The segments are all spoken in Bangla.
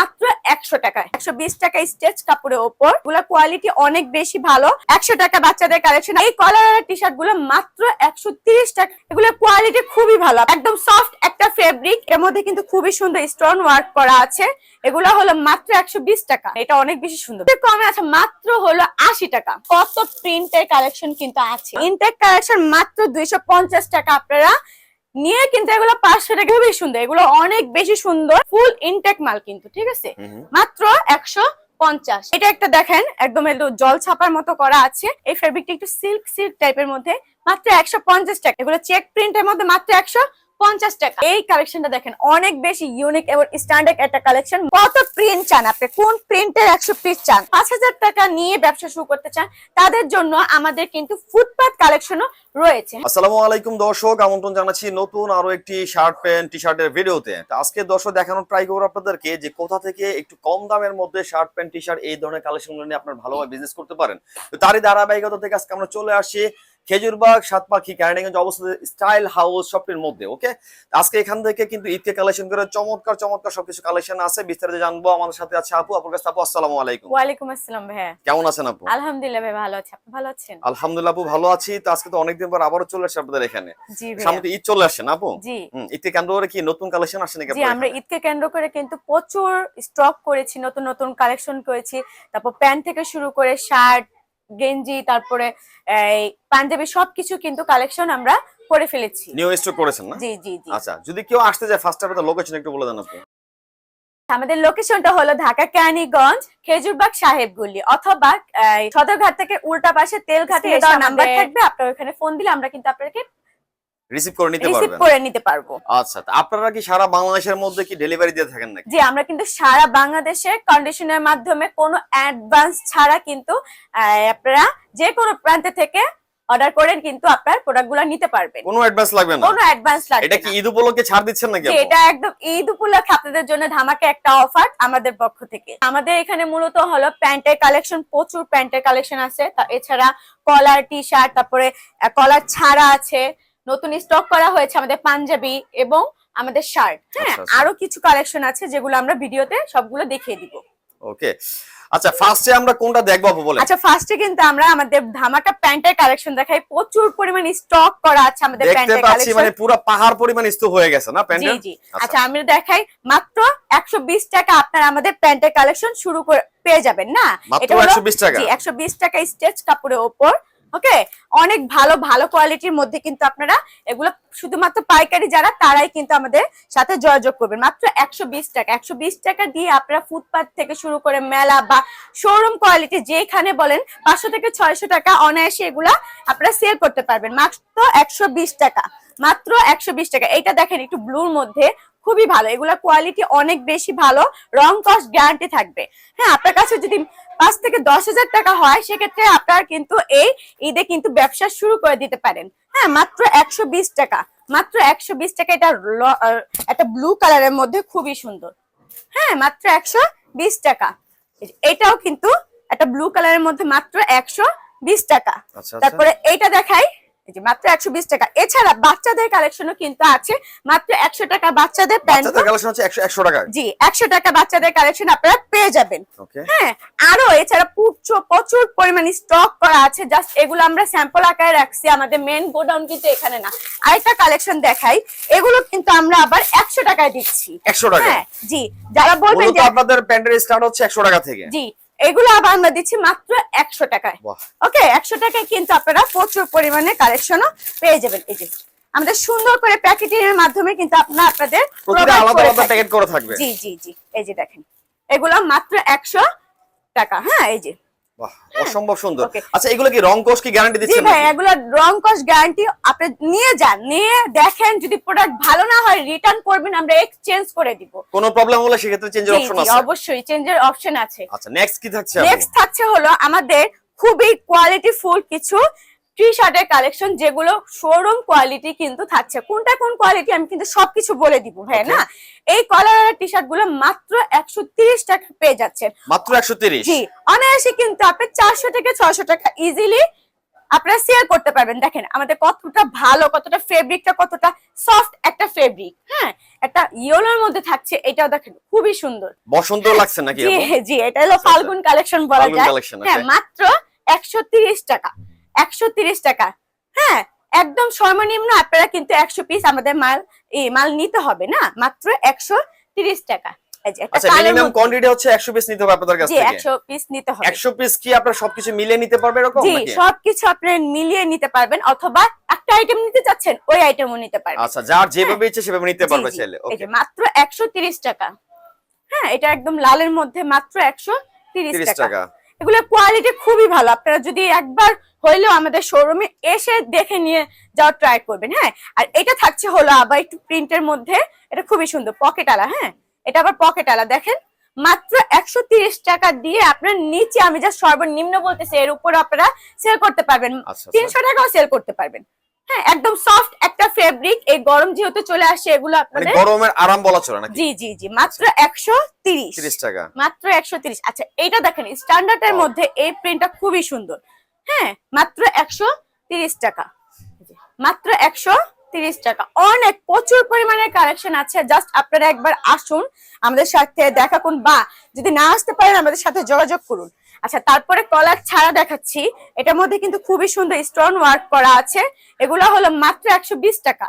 মাত্র একশো টাকায়। একশো বিশ টাকা স্টেচ কাপড়ের ওপর। এগুলো কোয়ালিটি অনেক বেশি ভালো। একশো টাকা বাচ্চাদের কালেকশন এই কলার টি শার্টগুলো মাত্র একশো তিরিশ টাকা। এগুলো কোয়ালিটি খুবই ভালো। একদম সফট একটা ফেব্রিক এর মধ্যে কিন্তু খুবই সুন্দর স্টোন ওয়ার্ক করা আছে। এগুলো হলো মাত্র একশো বিশ টাকা। এটা অনেক বেশি সুন্দর। কমে আছে মাত্র হলো আশি টাকা। কত প্রিন্টের কালেকশন কিন্তু আছে। ইনটেক কালেকশন মাত্র দুইশো পঞ্চাশ টাকা আপনারা নিয়ে কিন্তু এগুলো পাঁচশো টাকা খুবই সুন্দর। এগুলো অনেক বেশি সুন্দর ফুল ইনটেক মাল কিন্তু ঠিক আছে? মাত্র একশো পঞ্চাশ। এটা একটা দেখেন একদম জল ছাপার মতো করা আছে। এই ফেব্রিকটা একটু সিল্ক সিল্ক টাইপের মধ্যে মাত্র একশো পঞ্চাশ টাকা। এগুলো চেক প্রিন্টের মধ্যে মাত্র একশো পঞ্চাশ টাকা। এই কালেকশনটা দেখেন অনেক বেশি ইউনিক এবং স্ট্যান্ডার্ড একটা কালেকশন প্রিন্ট চান আপনি, কোন প্রিন্টের একশো পিস চান, পাঁচ হাজার টাকা নিয়ে ব্যবসা শুরু করতে চান, তাদের জন্য আমাদের কিন্তু কালেকশনও একটি শার্ট প্যান্ট টি শার্টের আজকে দেখানোর যে কোথা থেকে একটু কম দামের মধ্যে শার্ট প্যান্ট টি শার্ট এই ধরনের আপনার ভালোভাবে বিজনেস করতে পারেন। তারই ধারাবাহিকতা থেকে আজকে আমরা চলে আসি। খেজুরবাগ সাতপাখি ক্যারানিগঞ্জ অবস্থিত স্টাইল হাউস শপটির মধ্যে ওকে? আজকে এখান থেকে কিন্তু ঈদকে কালেকশন করে চমৎকার চমৎকার সবকিছু কালেকশন আছে। বিস্তারিত জানব। আমাদের সাথে আছে আপু। আপুর কাছে আপু আসসালামু আলাইকুম। ওয়ালাইকুম আসসালাম ভাইয়া। কেমন আছেন আপু? আলহামদুলিল্লাহ ভাই ভালো আছি। আপনি ভালো আছেন? আলহামদুলিল্লাহ আপু ভালো আছি। তো আজকে তো অনেকদিন পর আবারও চলে আসছে আপনাদের এখানে। সামনে ঈদ চলে আসছে না আপু? জি। ঈদকে কেন্দ্র করে কি নতুন কালেকশন আসছে নাকি জি আমরা ঈদকে কেন্দ্র করে কিন্তু প্রচুর স্টক করেছি নতুন নতুন কালেকশন করেছি। তারপর প্যান্ট থেকে শুরু করে শার্ট গেঞ্জি তারপরে এই পাঞ্জাবি সবকিছু কিন্তু কালেকশন আমরা করে ফেলেছি। নিউ স্টক করেছেন না? জি জি জি। আচ্ছা যদি কেউ আসতে যায় ফার্স্ট টাইমে লোকেশন একটু বলে দেন আপনি। আমাদের লোকেশনটা হলো ঢাকা ক্যানিগঞ্জ খেজুরবাগ সাহেব সাহেবগুলি অথবা সদরঘাট থেকে উল্টা পাশে তেলঘাটে নাম্বার থাকবে আপনার ওখানে ফোন দিলে আমরা কিন্তু আপনাকে রিসিভ করে নিতে রিসিভ করে নিতে পারব। আচ্ছা আপনারা কি সারা বাংলাদেশের মধ্যে কি ডেলিভারি দিয়ে থাকেন নাকি? জি আমরা কিন্তু সারা বাংলাদেশে কন্ডিশনের মাধ্যমে কোনো অ্যাডভান্স ছাড়া কিন্তু আপনারা যে কোনো প্রান্ত থেকে অর্ডার করে কিন্তু আপনার প্রোডাক্টগুলো নিতে পারবেন। কোনো অ্যাডভান্স লাগবে না? কোনো অ্যাডভান্স লাগবে এটা কি ঈদ উপলক্ষে ছাড় দিচ্ছেন নাকি এটা একদম ঈদ উপলক্ষে আপনাদের জন্য ধামাকে একটা অফার আমাদের পক্ষ থেকে। আমাদের এখানে মূলত হলো প্যান্টের কালেকশন প্রচুর প্যান্টের কালেকশন আছে। তা এছাড়া কলার টি শার্ট তারপরে কলার ছাড়া আছে। নতুন স্টক করা হয়েছে আমাদের পাঞ্জাবি এবং আমাদের শার্ট হ্যাঁ আচ্ছা, আচ্ছা। আরও কিছু কালেকশন আছে যেগুলো আমরা ভিডিওতে সবগুলো দেখিয়ে দিব। ওকে। আচ্ছা ফার্স্টে আমরা কোনটা দেখব আপু বলে আচ্ছা ফার্স্টে কিন্তু আমরা আমাদের ধামাকা প্যান্টের কালেকশন দেখাই। প্রচুর পরিমাণ স্টক করা আছে আমাদের প্যান্টের কালেকশন দেখতে পাচ্ছি মানে পুরো পাহাড় পরিমাণ স্তূপ হয়ে গেছে না জি প্যান্টের? জি আচ্ছা। আচ্ছা আমি দেখাই। মাত্র একশো বিশ টাকা আপনার আমাদের প্যান্টের কালেকশন শুরু করে পেয়ে যাবেন না? এটা হলো- একশো বিশ টাকা। জি একশো বিশ টাকা স্টেচ কাপড়ের ওপর ওকে অনেক ভালো ভালো কোয়ালিটির মধ্যে কিন্তু আপনারা এগুলো শুধুমাত্র পাইকারি যারা, তারাই কিন্তু আমাদের সাথে যোগাযোগ করবেন। মাত্র একশো বিশ টাকা। একশো বিশ টাকা দিয়ে আপনারা ফুটপাথ থেকে শুরু করে মেলা বা শোরুম কোয়ালিটি যেখানে বলেন, পাঁচশো থেকে ছয়শো টাকা অনায়াসে এগুলা আপনারা সেল করতে পারবেন। মাত্র একশো বিশ টাকা। মাত্র একশো বিশ টাকা। এটা দেখেন একটু ব্লুর মধ্যে। খুবই ভালো। এগুলা কোয়ালিটি অনেক বেশি ভালো। রং কস্ট গ্যারান্টি থাকবে। হ্যাঁ আপনার কাছে যদি পাঁচ থেকে দশ হাজার টাকা হয় সেক্ষেত্রে আপনার কিন্তু এই ঈদে কিন্তু ব্যবসা শুরু করে দিতে পারেন। হ্যাঁ মাত্র একশো বিশ টাকা। মাত্র একশো বিশ টাকা এটা একটা ব্লু কালারের মধ্যে খুবই সুন্দর। হ্যাঁ মাত্র একশো বিশ টাকা। এটাও কিন্তু একটা ব্লু কালারের মধ্যে মাত্র একশো বিশ টাকা। আচ্ছা আচ্ছা। তারপরে এইটা দেখাই। এই যে মাত্র একশো বিশ টাকা। এছাড়া বাচ্চাদের কালেকশনও কিন্তু আছে। মাত্র একশো টাকা বাচ্চাদের প্যান্ট কালেকশন হচ্ছে একশো একশো টাকা জি একশো টাকা বাচ্চাদের কালেকশন আপনারা পেয়ে যাবেন। হ্যাঁ আরও এছাড়া প্রচুর প্রচুর পরিমাণ স্টক করা আছে। জাস্ট এগুলো আমরা স্যাম্পল আকারে রাখছি। আমাদের মেন গোডাউন কিন্তু এখানে না। আরেকটা কালেকশন দেখাই। এগুলো কিন্তু আমরা আবার একশো টাকায় দিচ্ছি। একশো টাকা হ্যাঁ জি যারা বলবেন আপনাদের প্যান্টের স্টার্ট হচ্ছে একশো টাকা থেকে। জি এগুলো আবার আমরা দিচ্ছি মাত্র একশো টাকায়। ওকে একশো টাকায় কিন্তু আপনারা প্রচুর পরিমাণে কালেকশনও পেয়ে যাবেন। এই যে আমাদের সুন্দর করে প্যাকেটিং এর মাধ্যমে কিন্তু আপনার আপনাদের আলাদা আলাদা প্যাকেট করে থাকবে। জি জি জি এই যে দেখেন এগুলো মাত্র একশো টাকা। হ্যাঁ এই যে অসম্ভব সুন্দর। আচ্ছা এগুলো কি রং কোষ কি গ্যারান্টি জি দিচ্ছেন ভাই এগুলো রং কোষ গ্যারান্টি আপনি নিয়ে যান নিয়ে দেখেন যদি প্রোডাক্ট ভালো না হয় রিটার্ন করবেন আমরা এক্সচেঞ্জ করে দিব। কোনো প্রবলেম হলে সেক্ষেত্রে চেঞ্জের অপশন আছে। অবশ্যই চেঞ্জের অপশন আছে। আচ্ছা নেক্সট কি থাকছে নেক্সট থাকছে হলো আমাদের খুবই কোয়ালিটি ফুল কিছু টি শার্টের কালেকশন যেগুলো শোরুম কোয়ালিটি কিন্তু থাকছে। কোনটা কোন কোয়ালিটি আমি কিন্তু সবকিছু বলে দিব হ্যাঁ না? এই কলারের টি শার্টগুলো মাত্র একশো তিরিশ টাকা পেয়ে যাচ্ছেন। মাত্র একশো তিরিশ? জি অনায়াসে কিন্তু আপনি চারশো থেকে ছয়শো টাকা ইজিলি আপনারা শেয়ার করতে পারবেন। দেখেন আমাদের কতটা ভালো কতটা ফেব্রিকটা কতটা সফট একটা ফেব্রিক হ্যাঁ? একটা ইয়েলোর মধ্যে থাকছে এটাও দেখেন খুবই সুন্দর। বসন্ত লাগছে নাকি জি জি এটা হলো ফাল্গুন কালেকশন বলা যায়। হ্যাঁ মাত্র একশো তিরিশ টাকা। একশো তিরিশ টাকা। হ্যাঁ একদম সর্বনিম্ন আপনারা কিন্তু একশো পিস আমাদের মাল এই মাল নিতে হবে না? মাত্র একশো তিরিশ টাকা। এই যে একটা কালের মিনিমাম মধ্যে- কোয়ান্টিটি হচ্ছে 100 পিস নিতে হবে আপনাদের কাছ জি থেকে। একশো পিস নিতে হবে। 100 পিস কি আপনারা সবকিছু মিলিয়ে নিতে পারবেন অথবা একটা আইটেম নিতে চাচ্ছেন ওই আইটেমও নিতে পারবেন। আচ্ছা যার যেভাবে ইচ্ছে সেভাবে নিতে জি, পারবে চাইলে। ওকে মাত্র একশো তিরিশ টাকা। হ্যাঁ এটা একদম লালের মধ্যে মাত্র একশো তিরিশ 30 টাকা। টাকা এগুলো কোয়ালিটি খুবই ভালো। আপনারা যদি একবার হইলেও আমাদের শোরুমে এসে দেখে নিয়ে যাওয়ার ট্রাই করবেন হ্যাঁ? আর এটা থাকছে হলো আবার একটু প্রিন্টের মধ্যে। এটা খুবই সুন্দর পকেট আলা হ্যাঁ? এটা আবার পকেট আলা দেখেন? মাত্র একশো তিরিশ টাকা দিয়ে আপনার নিচে আমি যা সর্বনিম্ন বলতেছি এর উপর আপনারা সেল করতে পারবেন। আচ্ছা আচ্ছা। তিনশো টাকাও সেল করতে পারবেন। হ্যাঁ একদম সফট একটা ফেব্রিক এই গরম যেহেতু চলে আসে এগুলো মানে আপনাদের। গরমের আরাম বলা চলে নাকি? জি জি জি মাত্র একশো তিরিশ। 30 টাকা। মাত্র একশো তিরিশ। আচ্ছা এইটা দেখেন স্ট্যান্ডার্ডের Wow. মধ্যে এই প্রিন্টটা খুবই সুন্দর। হ্যাঁ মাত্র একশো তিরিশ টাকা। মাত্র একশো তিরিশ টাকা। অনেক প্রচুর পরিমাণের কালেকশন আছে। জাস্ট আপনারা একবার আসুন আমাদের সাথে দেখা করুন বা যদি না আসতে পারেন আমাদের সাথে যোগাযোগ করুন। আচ্ছা তারপরে কলার ছাড়া দেখাচ্ছি। এটার মধ্যে কিন্তু খুবই সুন্দর স্টোন ওয়ার্ক করা আছে। এগুলো হলো মাত্র একশো বিশ টাকা।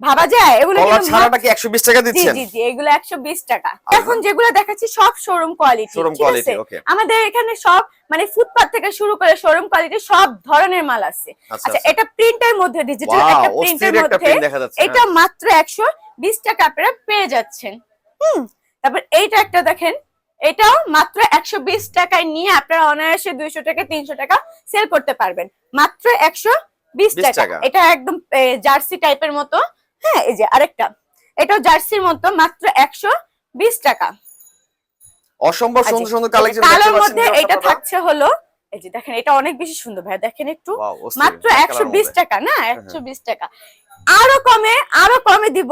ভাবা যায়? এগুলো ছাড়াটা কি 120 টাকা জি দিচ্ছেন? জি জি এগুলো একশো বিশ টাকা। এখন যেগুলো দেখাচ্ছি সব শোরুম কোয়ালিটি শোরুম কোয়ালিটি আমাদের এখানে সব মানে ফুটপাথ থেকে শুরু করে শোরুম কোয়ালিটি সব ধরনের মাল আছে। আচ্ছা আচ্ছা এটা প্রিন্টের মধ্যে ডিজিটাল একটা প্রিন্টের মধ্যে এটা মাত্র একশো বিশ টাকা আপনারা পেয়ে যাচ্ছেন। হুম তারপর এইটা একটা দেখেন। এটাও মাত্র একশো বিশ টাকায় নিয়ে আপনারা অনায়াসে দুইশো টাকা তিনশো টাকা সেল করতে পারবেন। মাত্র একশো বিশ টাকা। এটা একদম জার্সি টাইপের মতো। হ্যাঁ এই যে আরেকটা। এটাও জার্সির মতো মাত্র একশো বিশ টাকা। অসম্ভব আচ্ছা, সুন্দর সুন্দর কালেকশন কালোর মধ্যে এটা থাকছে হলো এই যে দেখেন এটা অনেক বেশি সুন্দর ভাই দেখেন একটু মাত্র একশো বিশ টাকা না? হ্যাঁ, একশো বিশ টাকা। আরও কমে আরও কমে দিব।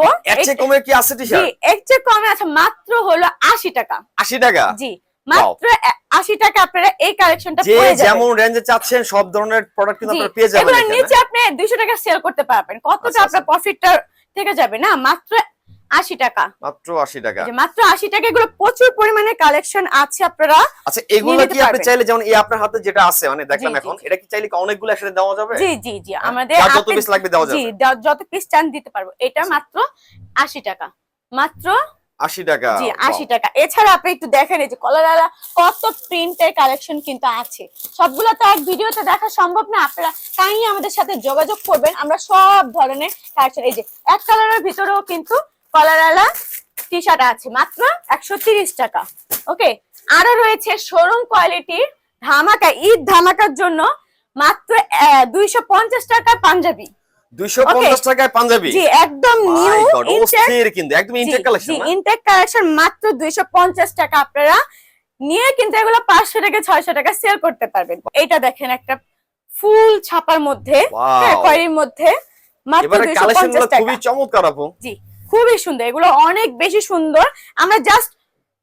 কমে কি আছে টি এর চেয়ে কমে আছে মাত্র হলো আশি টাকা। 80 টাকা? জি মাত্র এ- আশি টাকা আপনারা এই কালেকশনটা পেয়ে যাবেন। যেমন রেঞ্জে চাচ্ছেন সব ধরনের প্রোডাক্ট কিন্তু আপনারা পেয়ে যাবেন এগুলোর নিচে আপনি দুইশো টাকা সেল করতে পারবেন। কতটা আচ্ছা, আপনার প্রফিটটা থেকে যাবে না? মাত্র আশি টাকা। মাত্র 80 টাকা। মাত্র আশি টাকা এগুলো প্রচুর পরিমাণে কালেকশন আছে আপনারা আচ্ছা এগুলো কি আপনি চাইলে যেমন এই আপনার হাতে যেটা আছে মানে দেখলাম জি, জি, এখন এটা কি চাইলে অনেকগুলো একসাথে দেওয়া যাবে? জি জি জি আমাদের যত পিস লাগবে দেওয়া যাবে। য- যত পিস চান দিতে পারব। এটা মাত্র আশি টাকা। মাত্র 80 টাকা জি Wow. আশি টাকা। এছাড়া আপনি একটু দেখেন এই যে কলারালা কত প্রিন্টের কালেকশন কিন্তু আছে। সবগুলো তো এক ভিডিওতে দেখা সম্ভব না। আপনারা তাই আমাদের সাথে যোগাযোগ করবেন। আমরা সব ধরনের কালেকশন এই যে এক কালারের ভিতরেও কিন্তু কলারালা টি শার্ট আছে মাত্র একশো টাকা। ওকে আরও রয়েছে শোরুম কোয়ালিটির ধামাকা ঈদ ধামাকার জন্য মাত্র দুইশো পঞ্চাশ টাকা পাঞ্জাবি। 250 টাকায় পাঞ্জাবি? জি একদম নিউ God, কিন্তু একদম ইনটেক কালেকশন ইনটেক কালেকশন মাত্র দুইশো পঞ্চাশ টাকা আপনারা নিয়ে কিন্তু এগুলো টাকা সেল করতে পারবেন। এটা দেখেন একটা ফুল ছাপার মধ্যে. হ্যাঁ মধ্যে মাত্র টাকা খুবই চমৎকার আপু। জি। খুবই সুন্দর এগুলো অনেক বেশি সুন্দর। আমরা জাস্ট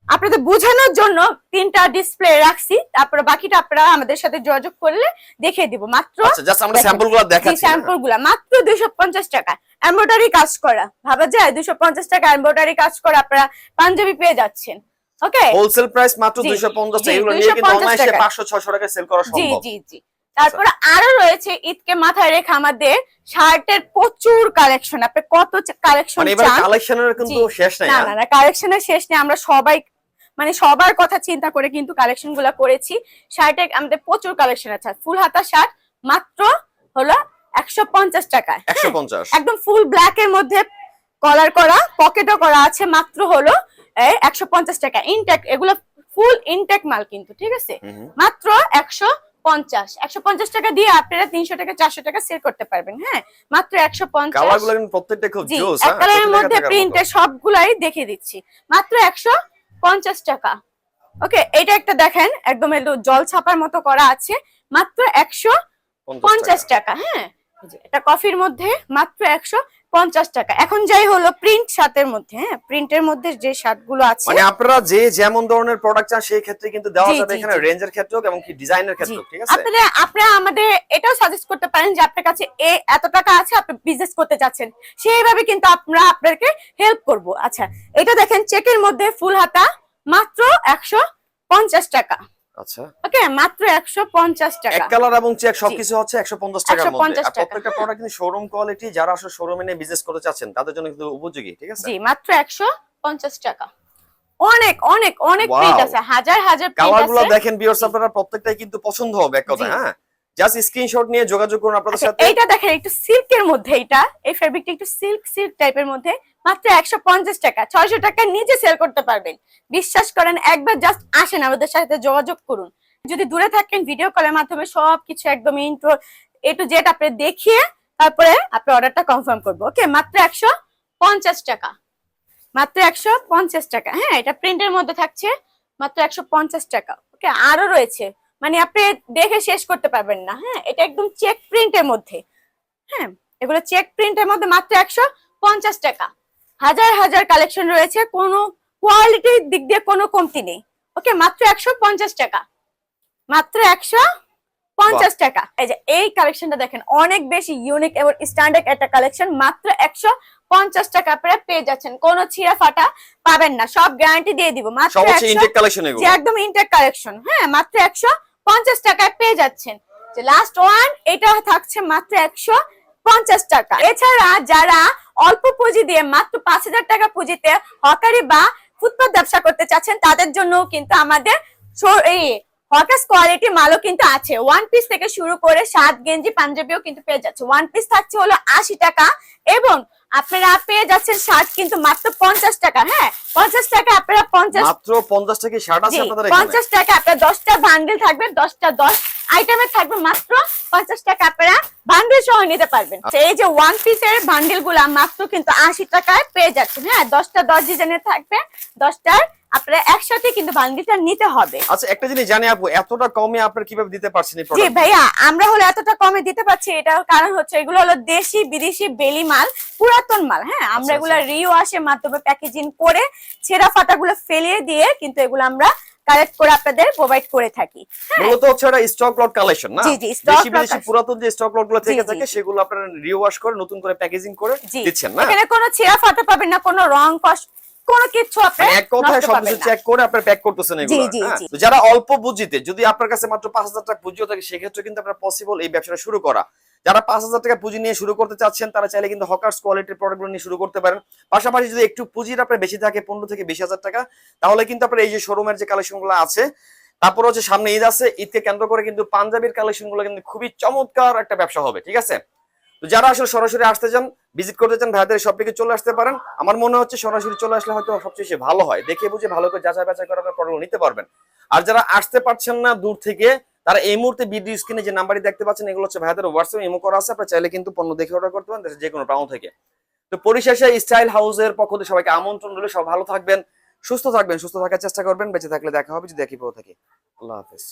আপনাদের বোঝানোর জন্য তিনটা ডিসপ্লে রাখছি তারপরে বাকিটা আপনারা আমাদের সাথে যোগাযোগ করলে দেখিয়ে দিব। মাত্র আচ্ছা মাত্র দুইশো পঞ্চাশ টাকা। এমব্রয়ডারি কাজ করা ভাবা যায়? দুইশো পঞ্চাশ টাকা এমব্রয়ডারি কাজ করা আপনারা পাঞ্জাবি পেয়ে যাচ্ছেন। ওকে হোলসেল প্রাইস মাত্র জি, 250 টাকা জি, এগুলো নিয়ে কিন্তু 250 টাকা। 500 600 টাকা সেল করা জি জি জি। তারপরে আরও রয়েছে ঈদকে মাথায় রেখে আমাদের শার্টের প্রচুর কালেকশন আপনি কত কালেকশন মানে কালেকশনের কিন্তু শেষ নাই না হ্যাঁ? না না কালেকশনের শেষ নেই। আমরা সবাই মানে সবার কথা চিন্তা করে কিন্তু কালেকশনগুলা করেছি। শার্টে আমাদের প্রচুর কালেকশন আছে। ফুল হাতা শার্ট মাত্র হলো একশো পঞ্চাশ টাকায়। 150 একদম ফুল ব্ল্যাক এর মধ্যে কলার করা পকেটও করা আছে মাত্র হলো একশো পঞ্চাশ টাকা। ইনটেক এগুলো ফুল ইনটেক মাল কিন্তু ঠিক আছে। মাত্র একশো পঞ্চাশ। একশো পঞ্চাশ টাকা দিয়ে আপনারা তিনশো টাকা চারশো টাকা সেল করতে পারবেন হ্যাঁ? মাত্র একশো পঞ্চাশ। কালারগুলো কিন্তু প্রত্যেকটা খুব এক কালারের মধ্যে প্রিন্টে সবগুলাই দেখিয়ে দিচ্ছি। মাত্র একশো পঞ্চাশ টাকা। ওকে এটা একটা দেখেন একদম জল ছাপার মতো করা আছে। মাত্র একশো পঞ্চাশ টাকা। হ্যাঁ? এটা কফির মধ্যে মাত্র একশো পঞ্চাশ টাকা। এখন যাই হলো প্রিন্ট শার্টের মধ্যে হ্যাঁ? প্রিন্টের মধ্যে যে শার্টগুলো আছে মানে আপনারা যে যেমন ধরনের প্রোডাক্ট চান সেই ক্ষেত্রে কিন্তু দেওয়া যাবে এখানে রেঞ্জের ক্ষেত্রে এবং কি ডিজাইনের ক্ষেত্রে ঠিক আছে? আপনারা আপনারা আমাদের এটাও সাজেস্ট করতে পারেন যে আপনার কাছে এ এত টাকা আছে আপনি বিজনেস করতে যাচ্ছেন। সেইভাবে কিন্তু আমরা আপনাকে হেল্প করব। আচ্ছা এটা দেখেন চেকের মধ্যে ফুল হাতা মাত্র একশো পঞ্চাশ টাকা। আচ্ছা। ওকে মাত্র একশো পঞ্চাশ এক কালার এবং চেক সবকিছু হচ্ছে একশো পঞ্চাশ টাকার মধ্যে। 150 আর প্রত্যেকটা প্রোডাক্ট কিন্তু শোরুম কোয়ালিটি যারা আসলে শোরুমে নিয়ে বিজনেস করতে চাচ্ছেন তাদের জন্য কিন্তু উপযোগী ঠিক আছে? জি মাত্র টাকা। অনেক অনেক অনেক. প্রিন্ট আছে হাজার হাজার প্রিন্ট দেখেন ভিউয়ার্স আপনারা প্রত্যেকটাই কিন্তু পছন্দ হবে এক কথা হ্যাঁ? জাস্ট স্ক্রিনশট নিয়ে যোগাযোগ করুন আপনাদের আচ্ছা, সাথে। এইটা দেখেন একটু সিল্কের মধ্যে এটা এই ফেব্রিকটা একটু সিল্ক সিল্ক টাইপের মধ্যে। মাত্র একশো পঞ্চাশ টাকা। ছয়শো টাকা নিচে সেল করতে পারবেন। বিশ্বাস করেন একবার জাস্ট আসেন আমাদের সাথে যোগাযোগ করুন। যদি দূরে থাকেন ভিডিও কলের মাধ্যমে সবকিছু একদম ইন্ট্রো এ টু জেড আপনি দেখিয়ে তারপরে আপনি অর্ডারটা কনফার্ম করব। ওকে মাত্র একশো পঞ্চাশ টাকা। মাত্র একশো পঞ্চাশ টাকা। হ্যাঁ এটা প্রিন্টের মধ্যে থাকছে। মাত্র একশো পঞ্চাশ টাকা। ওকে আরও রয়েছে। মানে আপনি দেখে শেষ করতে পারবেন না হ্যাঁ? এটা একদম চেক প্রিন্টের মধ্যে হ্যাঁ? এগুলো চেক প্রিন্টের মধ্যে মাত্র একশো পঞ্চাশ টাকা। হাজার হাজার কালেকশন রয়েছে কোনো কোয়ালিটির দিক দিয়ে কোনো কমতি নেই। ওকে মাত্র একশো পঞ্চাশ টাকা। মাত্র একশো পঞ্চাশ টাকা। এই যে এই কালেকশনটা দেখেন অনেক বেশি ইউনিক এবং স্ট্যান্ডার্ড একটা কালেকশন মাত্র একশো পঞ্চাশ টাকা আপনারা পেয়ে যাচ্ছেন। কোনো ছিঁড়া ফাটা পাবেন না সব গ্যারান্টি দিয়ে দিব। মাত্র একদম ইনটেক কালেকশন হ্যাঁ? মাত্র একশো পঞ্চাশ টাকায় পেয়ে যাচ্ছেন। যে লাস্ট ওয়ান এটা থাকছে মাত্র একশো পঞ্চাশ টাকা। এছাড়া যারা অল্প পুঁজি দিয়ে মাত্র পাঁচ হাজার টাকা পুঁজিতে হকারি বা ফুটপাত ব্যবসা করতে চাচ্ছেন, তাদের জন্য কিন্তু আমাদের এই হকাস কোয়ালিটি মালও কিন্তু আছে। ওয়ান পিস থেকে শুরু করে সাত গেঞ্জি পাঞ্জাবিও কিন্তু পেয়ে যাচ্ছে। ওয়ান পিস থাকছে হলো আশি টাকা এবং আপনারা পেয়ে যাচ্ছেন শার্ট কিন্তু মাত্র পঞ্চাশ টাকা হ্যাঁ? পঞ্চাশ টাকা আপনারা পঞ্চাশ মাত্র পঞ্চাশ টাকা শার্ট আছে পঞ্চাশ টাকা আপনার দশটা বান্ডেল থাকবে দশটা দশ আইটেমে থাকবে মাত্র পঞ্চাশ টাকা আপনারা বান্ডেল সহ নিতে পারবেন। এই যে ওয়ান পিসের বান্ডেলগুলা মাত্র কিন্তু আশি টাকায় পেয়ে যাচ্ছেন হ্যাঁ? দশটা দশ ডিজাইনের থাকবে দশটার আপনারা একসাথে কিন্তু বান্ডেলটা নিতে হবে। আচ্ছা একটা জিনিস জানি আপু এতটা কমে আপনারা কীভাবে দিতে পারছেন এই জি ভাইয়া আমরা হলো এতটা কমে দিতে পারছি এটার কারণ হচ্ছে এগুলো হলো দেশি বিদেশি বেলি মাল পুরাতন মাল হ্যাঁ? আমরা আচ্ছা, এগুলো রিওয়াশের মাধ্যমে প্যাকেজিং করে ছেঁড়া ফাটাগুলো ফেলিয়ে দিয়ে কিন্তু এগুলো আমরা কালেক্ট করে আপনাদের প্রোভাইড করে থাকি হ্যাঁ? মূলত হচ্ছে এটা স্টক লট কালেকশন না? জি, জি, দেশি lot পুরাতন যে স্টক লটগুলো থেকে থাকে সেগুলো আপনারা রিওয়াশ করে নতুন করে প্যাকেজিং করে দিচ্ছেন না? এখানে কোনো ছেঁড়া ফাটা পাবেন না কোনো রং কস কোনো কিছু আপনি মানে এক কথায় নষ্ট সবকিছু পাবেন না। চেক করে আপনারা প্যাক করতেছেন এগুলো জি, হ্যাঁ? জি। তো যারা অল্প পুঁজিতে যদি আপনার কাছে মাত্র পাঁচ হাজার টাকা পুঁজিও থাকে সেক্ষেত্রে কিন্তু আপনার পসিবল এই ব্যবসাটা শুরু করা যারা পাঁচ হাজার টাকা পুঁজি নিয়ে শুরু করতে চাচ্ছেন তারা চাইলে কিন্তু হকার্স কোয়ালিটির প্রোডাক্টগুলো নিয়ে শুরু করতে পারেন পাশাপাশি যদি একটু পুঁজির আপনার বেশি থাকে পনেরো থেকে বিশ হাজার টাকা তাহলে কিন্তু আপনার এই যে শোরুমের যে কালেকশনগুলো আছে তারপর হচ্ছে সামনে ঈদ আছে ঈদকে কেন্দ্র করে কিন্তু পাঞ্জাবির কালেকশনগুলো কিন্তু খুবই চমৎকার একটা ব্যবসা হবে ঠিক আছে তো যারা আসলে সরাসরি আসতে চান ভিজিট করতে চান ভাইদের সব থেকে চলে আসতে পারেন। আমার মনে হচ্ছে সরাসরি চলে আসলে হয়তো সবচেয়ে ভালো হয়। দেখে বুঝে ভালো করে যাচাই বাছাই করে আপনার প্রোডাক্ট নিতে পারবেন। আর যারা আসতে পারছেন না দূর থেকে, তারা এই মুহূর্তে ভিডিও স্ক্রিনে যে নাম্বারটি দেখতে পাচ্ছেন, এগুলো হচ্ছে ভাইদের হোয়াটসঅ্যাপ ইমো করা আছে। আপনারা চাইলে কিন্তু পণ্য দেখে অর্ডার করতে পারেন যে কোনো প্রান্ত থেকে। তো পরিশেষে স্টাইল হাউসের পক্ষ থেকে সবাইকে আমন্ত্রণ রইল। সব ভালো থাকবেন, সুস্থ থাকবেন, সুস্থ থাকার চেষ্টা করবেন। বেঁচে থাকলে দেখা হবে, যদি দেখি পেয়ে থাকি। আল্লাহ হাফেজ।